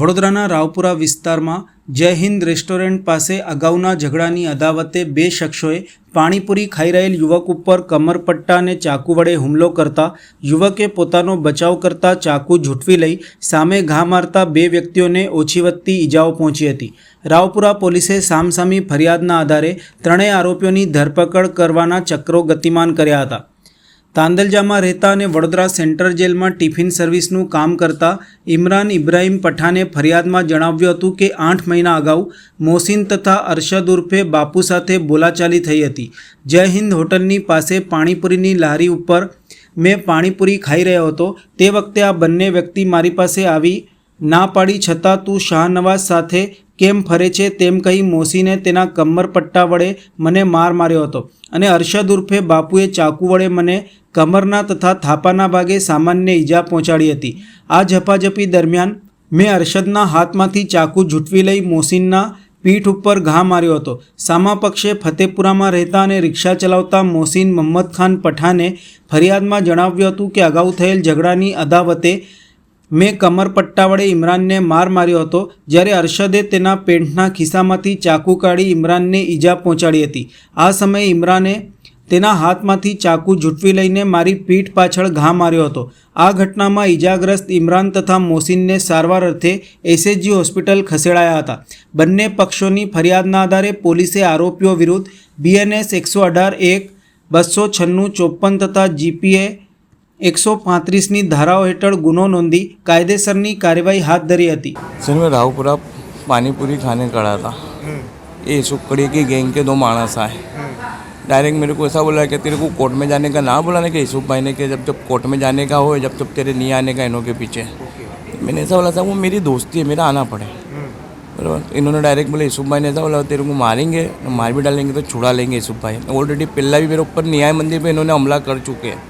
વડોદરાના રાવપુરા વિસ્તારમાં જય હિન્દ રેસ્ટોરન્ટ પાસે અગાઉના ઝઘડાની અદાવતે બે શખ્સોએ પાણીપુરી ખાઈ રહેલ યુવક ઉપર કમરપટ્ટા અને ચાકુ વડે હુમલો કરતા યુવકે પોતાનો બચાવ કરતા ચાકુ ઝૂંટવી લઈ સામે ઘા મારતા બે વ્યક્તિઓને ઓછી વધતી ઈજાઓ પહોંચી હતી. રાવપુરા પોલીસે સામસામી ફરિયાદના આધારે ત્રણેય આરોપીઓની ધરપકડ કરવાના ચક્રો ગતિમાન કર્યા હતા. તાંદલજામાં રહેતા અને વડોદરા સેન્ટ્રલ જેલમાં ટિફિન સર્વિસનું કામ કરતા ઇમરાન ઇબ્રાહીમ પઠાને ફરિયાદમાં જણાવ્યું હતું કે આઠ મહિના અગાઉ મોસીન તથા અરશદ ઉર્ફે બાપુ સાથે બોલાચાલી થઈ હતી. જય હિન્દ હોટલની પાસે પાણીપુરીની લારી ઉપર મેં પાણીપુરી ખાઈ રહ્યો હતો. તે વખતે આ બંને વ્યક્તિ મારી પાસે આવી ના પાડી, છતાં તું શાહનવાઝ સાથે કેમ ફરે છે તેમ કહી મોસીને તેના કમર પટ્ટા વડે મને માર માર્યો હતો અને અરશદ ઉર્ફે બાપુએ ચાકુ વડે મને કમરના તથા થાપાના ભાગે સામાન્ય ઈજા પહોંચાડી હતી. આ ઝપાઝપી દરમિયાન મેં અરશદના હાથમાંથી ચાકુ ઝૂંટવી લઈ મોસીનના પીઠ ઉપર ઘા માર્યો હતો. સામા પક્ષે ફતેપુરામાં રહેતા અને રિક્ષા ચલાવતા મોસીન મહમ્મદ ખાન પઠાને ફરિયાદમાં જણાવ્યું હતું કે અગાઉ થયેલ ઝઘડાની અદાવતે મેં કમરપટ્ટા વડે ઇમરાનને માર માર્યો હતો, જ્યારે અરશદે તેના પેન્ટના ખિસ્સામાંથી ચાકુ કાઢી ઇમરાનને ઈજા પહોંચાડી હતી. આ સમયે ઇમરાને તેના હાથમાંથી ચાકુ ઝૂંટવી લઈને મારી પીઠ પાછળ ઘા માર્યો હતો. આ ઘટનામાં ઈજાગ્રસ્ત ઇમરાન તથા મોસીનને સારવાર અર્થે એસએચજી હોસ્પિટલ ખસેડાયા હતા. બંને પક્ષોની ફરિયાદના આધારે પોલીસે આરોપીઓ વિરુદ્ધ બીએનએસ એકસો અઢાર એક, બસો છન્નું ચોપન તથા જીપીએ એકસો પાંત્રીસની ધારાઓ હેઠળ ગુનો નોંધી કાયદેસરની કાર્યવાહી હાથ ધરી હતી सर मैं रावपुरा पानी पूरी खाने खड़ा था ये सुकड़ी की गैंग के दो मानस आए डायरेक्ट मेरे को ऐसा बोला कि तेरे को कोर्ट में जाने का ना बोला ना कि यूसुफ भाई ने कि जब जब कोर्ट में जाने का हो जब जब तेरे नहीं आने का इनों के पीछे मैंने ऐसा बोला था वो मेरी दोस्ती है मेरा आना पड़े बराबर इन्होंने डायरेक्ट बोले यूसुफ भाई ने ऐसा बोला तेरे को मारेंगे मार भी डालेंगे तो छुड़ा लेंगे यूसुफ भाई ऑलरेडी पहला भी मेरे ऊपर न्याय मंदिर पे इन्होंने हमला कर चुके हैं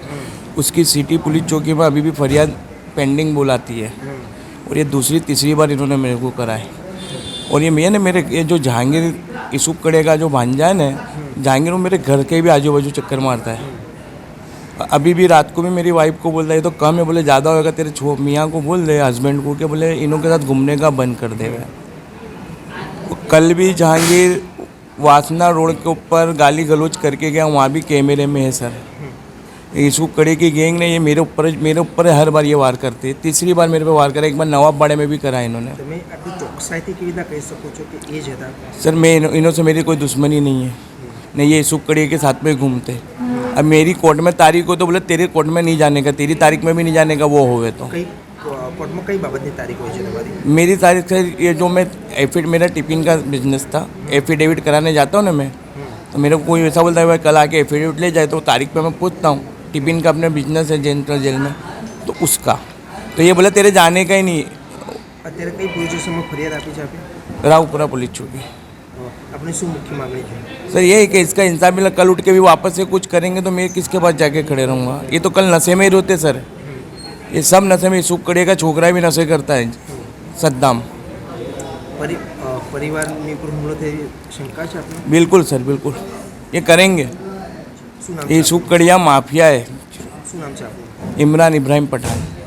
उसकी सिटी पुलिस चौकी में अभी भी फरियाद पेंडिंग बुलाती है। और ये दूसरी, तीसरी बार इन्होंने मेरे को करा है और ये मैं ना मेरे, ये जो जहांगीर यूसुफ कड़े का जो भांजा है ना जहांगीर वो मेरे घर के भी आजू बाजू चक्कर मारता है। अभी भी रात को भी मेरी वाइफ को बोलता है तो कम है। बोले, ज़्यादा होगा तेरे छो, मियाँ को बोल दे हस्बैंड को। कि बोले इनों के साथ घूमने का बंद कर दे। कल भी जहांगीर वासना रोड के ऊपर गाली गलोच करके गया, वहाँ भी कैमरे में है, सर। इसको कड़े की गैंग ने ये मेरे ऊपर मेरे ऊपर हर बार ये वार करते हैं। तीसरी बार मेरे पे वार करा एक बार नवाब बाड़े में भी करा इन्होंने। सर मैं इन्हों से मेरी कोई दुश्मनी नहीं है। नहीं ये सुख कड़े के साथ में घूमते अब मेरी कोर्ट में तारीख हो तो बोले तेरे कोर्ट में नहीं जाने का तेरी तारीख में भी नहीं जाने का वो होवे तो। मेरी तारीख सर ये जो मैं एफिड मेरा टिफ़िन का बिज़नेस था एफिडेविट कराने जाता हूँ ना मैं तो मेरे को कोई ऐसा बोलता है भाई कल आके एफिडेविट ले जाए तो तारीख पे मैं पूछता हूँ। टिफिन का अपना बिजनेस है सेंट्रल जेल में तो उसका तो ये बोला तेरे जाने का ही नहीं અત્યારે કઈ પોલીસ સ્ટેશનમાં ફરિયાદ આપી છે આપે रावपुरा पुलिस चौकी આપણે શું મુખ્ય માગણી છે सर ये है कि इसका इंसाफ मिला कल उठ के भी वापस से कुछ करेंगे तो मैं किसके पास जाके खड़े रहूँगा ये तो कल नशे में ही रोते सर ये सब नशे में सूख कड़े का छोकरा भी नशे करता है सद्दाम પરિ અ, પરિવારની ઉપર હુમલો થઈ શંકા છે આપણે बिल्कुल सर बिल्कुल ये करेंगे એ સુકડિયા માફિયાએ ઇમરાન ઇબ્રાહિમ પઠાણ.